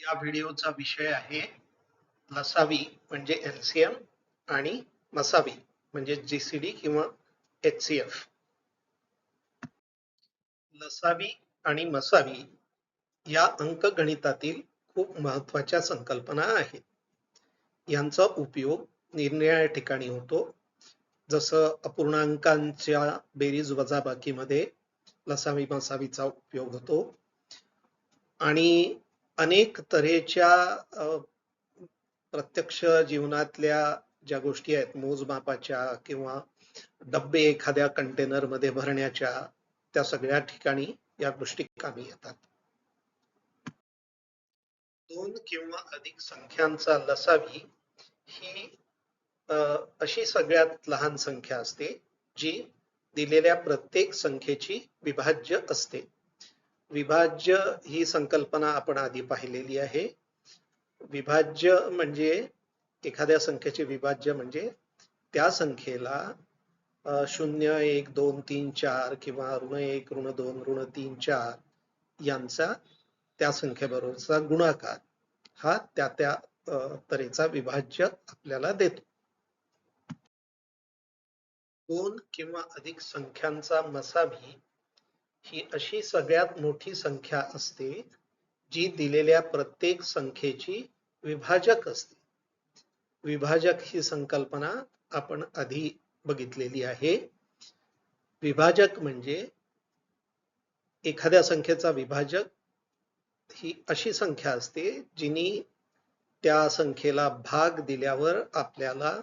या व्हिडिओचा विषय आहे लसावी म्हणजे एलसीएम आणि मसावी म्हणजे जीसीडी किंवा एचसीएफ लसावी आणि मसावी या अंकगणितातील खूप महत्त्वाच्या संकल्पना आहेत. यांचा उपयोग निरनिराळ्या ठिकाणी होतो. जसं अपूर्णांकांच्या बेरीज वजाबाकीमध्ये लसावी मसावीचा उपयोग होतो. आणि अनेक तऱ्हेच्या प्रत्यक्ष जीवनातल्या ज्या गोष्टी आहेत मोजमापाच्या किंवा डब्बे एखाद्या कंटेनरमध्ये भरण्याच्या त्या सगळ्या ठिकाणी या गोष्टी कामी येतात. दोन किंवा अधिक संख्यांचा लसावी ही अशी सगळ्यात लहान संख्या असते जी दिलेल्या प्रत्येक संख्येची विभाज्य असते. विभाज्य ही संकल्पना आपण आधी पाहिलेली आहे. विभाज्य म्हणजे एखाद्या संख्येचे विभाज्य म्हणजे त्या संख्येला शून्य एक दोन तीन चार किंवा ऋण एक ऋण दोन ऋण तीन चार यांचा त्या संख्येबरोबरचा गुणाकार हा त्या त्या तऱ्हेचा विभाज्य आपल्याला देतो. दोन किंवा अधिक संख्यांचा मसाभी ही अशी सगळ्यात मोठी संख्या असते जी दिलेल्या प्रत्येक संख्येची विभाजक असते. विभाजक ही संकल्पना आपण आधी बघितलेली आहे. विभाजक म्हणजे एखाद्या संख्येचा विभाजक ही अशी संख्या असते जिनी त्या संख्येला भाग दिल्यावर आपल्याला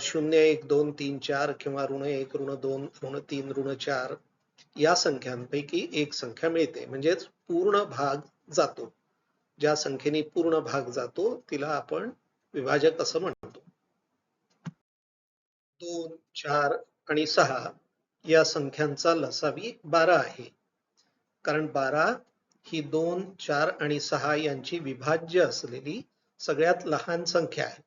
शून्य एक दोन तीन चार किंवा ऋण एक ऋण दोन ऋण तीन ऋण चार या संख्यांपैकी एक संख्या मिळते. म्हणजेच पूर्ण भाग जातो. ज्या संख्येने पूर्ण भाग जातो तिला आपण विभाजक असं म्हणतो. दोन चार आणि सहा या संख्यांचा लसावी बारा आहे. कारण बारा ही दोन चार आणि सहा यांची विभाज्य असलेली सगळ्यात लहान संख्या आहे.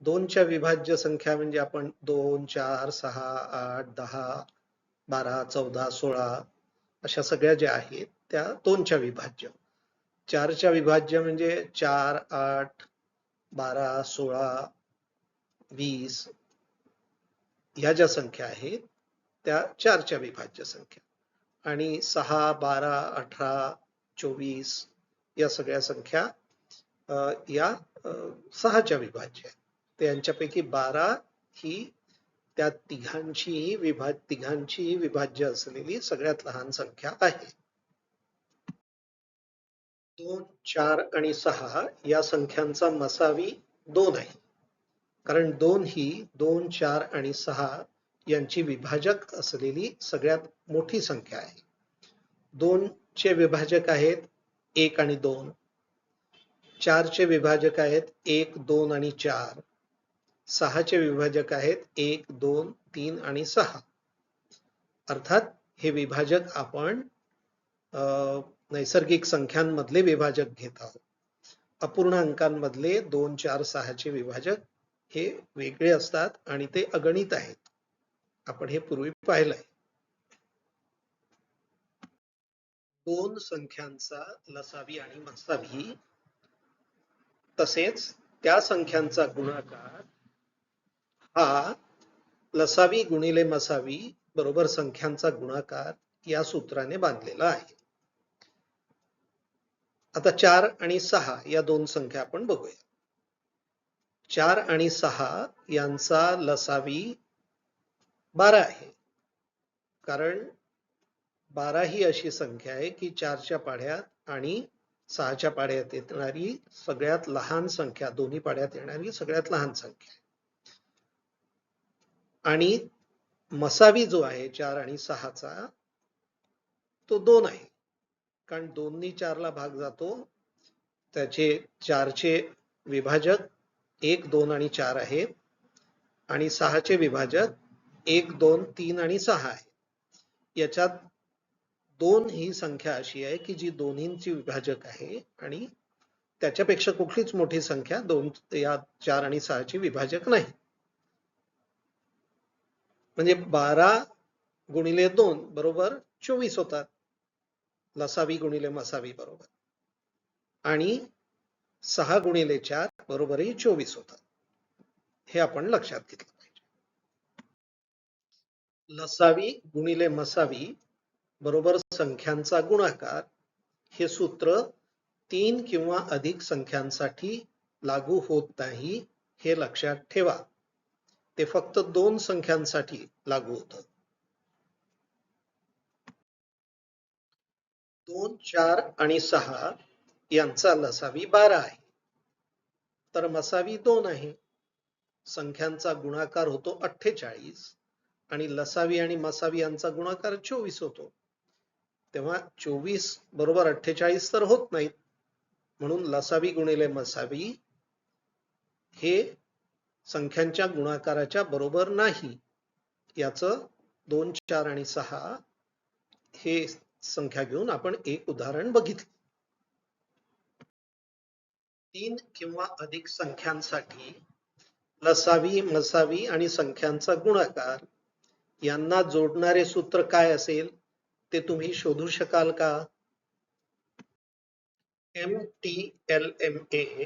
दोनच्या विभाज्य संख्या म्हणजे आपण दोन चार सहा आठ दहा बारा चौदा सोळा अशा सगळ्या ज्या आहेत त्या दोनच्या विभाज्य. चारच्या विभाज्य म्हणजे चार आठ बारा सोळा वीस ह्या ज्या संख्या आहेत त्या चारच्या विभाज्य संख्या. आणि सहा बारा अठरा चोवीस या सगळ्या संख्या या सहाच्या विभाज्य आहेत. यांच्यापैकी बारा ही त्या तिघांचीही विभाज तिघांचीही विभाज्य असलेली सगळ्यात लहान संख्या आहे. दोन चार आणि सहा या संख्यांचा मसावी दोन आहे. कारण दोन ही दोन चार आणि सहा यांची विभाजक असलेली सगळ्यात मोठी संख्या आहे. दोन चे विभाजक आहेत एक आणि दोन. चारचे विभाजक आहेत एक दोन आणि चार. सहाचे विभाजक आहेत. एक दोन तीन आणि सहा. अर्थात हे विभाजक आपण नैसर्गिक संख्यांमधले विभाजक घेत आहोत. अपूर्णांकांमधले दोन चार सहाचे विभाजक हे वेगळे असतात आणि ते अगणित आहेत. आपण हे पूर्वी पाहिलंय. दोन संख्यांचा लसावी आणि मसावी तसेच त्या संख्यांचा गुणाकार हा लसावी गुणिले मसावी बरोबर संख्यांचा गुणाकार या सूत्राने बांधलेला आहे. आता चार आणि सहा या दोन संख्या आपण बघूया. चार आणि सहा यांचा लसावी बारा आहे. कारण बारा ही अशी संख्या आहे की चारच्या पाढ्यात आणि सहाच्या पाढ्यात येणारी सगळ्यात लहान संख्या दोन्ही पाढ्यात येणारी सगळ्यात लहान संख्या आहे. आणि मसावी जो आहे चार आणि सहाचा तो दोन आहे. कारण दोन्ही चारला भाग जातो. त्याचे चारचे विभाजक एक दोन आणि चार आहेत आणि सहाचे विभाजक एक दोन तीन आणि सहा आहे. याच्यात दोन ही संख्या अशी आहे की जी दोन्हींची विभाजक आहे आणि त्याच्यापेक्षा कुठलीच मोठी संख्या दोन या चार आणि सहाची विभाजक नाही. म्हणजे बारा गुणिले दोन बरोबर चोवीस होतात. लसावी गुणिले मसावी बरोबर. आणि सहा गुणिले चार बरोबरही चोवीस होतात. हे आपण लक्षात घेतलं पाहिजे. लसावी गुणिले मसावी बरोबर संख्यांचा गुणाकार हे सूत्र तीन किंवा अधिक संख्यांसाठी लागू होत नाही हे लक्षात ठेवा. ते फक्त दोन संख्यांसाठी लागू होतं दोन चार आणि सहा यांचा लसावी बारा आहे. तर मसावी दोन आहे. संख्यांचा गुणाकार होतो अठ्ठेचाळीस आणि लसावी आणि मसावी यांचा गुणाकार चोवीस होतो. तेव्हा चोवीस बरोबर अठ्ठेचाळीस तर होत नाहीत. म्हणून लसावी गुणिले मसावी हे संख्यांच्या गुणाकाराच्या बरोबर नाही. याच दोन चार आणि सहा हे संख्या घेऊन आपण एक उदाहरण बघितले. तीन किंवा अधिक संख्यांसाठी लसावी मसावी आणि संख्यांचा गुणाकार यांना जोडणारे सूत्र काय असेल ते तुम्ही शोधू शकाल का? M T L M A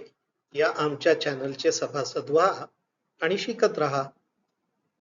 या आमच्या चॅनलचे सभासद व्हा. आणि शिकत राहा.